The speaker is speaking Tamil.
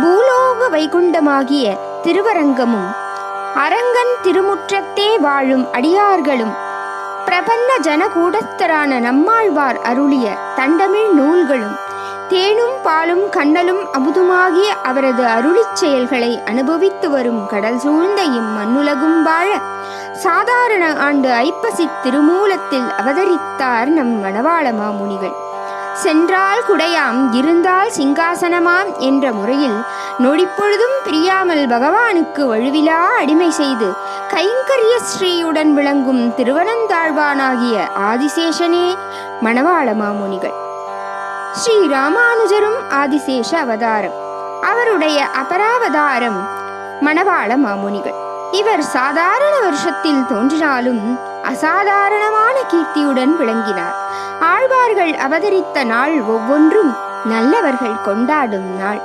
பூலோக வைகுண்டமாகிய திருவரங்கமும் அரங்கன் திருமுற்றத்தே வாழும் அடியார்களும் பிரபந்த ஜனகூடஸ்தரான நம்மாழ்வார் அருளிய தண்டமிழ் நூல்களும் தேனும் பாலும் கண்ணலும் அமுதுமாகிய அவரது அருளிச் செயல்களை அனுபவித்து வரும் கடல் சூழ்ந்த இம்மண்ணுலகும் வாழ சாதாரண ஆண்டு ஐப்பசி திருமூலத்தில் அவதரித்தார் நம் மணவாள மாமுனிகள். சென்றால் குடையாம் இருந்தால் சிங்காசனமாம் என்ற முறையில் நொடிப்பொழுதும் பிரியாமல் பகவானுக்கு வழுவிலா அடிமை செய்து கைங்கரிய ஸ்ரீயுடன் விளங்கும் திருவனந்தாழ்வானாகிய ஆதிசேஷனே மணவாள மாமுனிகள். ஸ்ரீ ராமானுஜரும் ஆதிசேஷ அவதாரம். அவருடைய அபராவதாரம் மணவாள மாமுனிகள். இவர் சாதாரண வருஷத்தில் தோன்றினாலும் அசாதாரணமான கீர்த்தியுடன் விளங்கினார். ஆழ்வார்கள் அவதரித்த நாள் ஒவ்வொன்றும் நல்லவர்கள் கொண்டாடும் நாள்.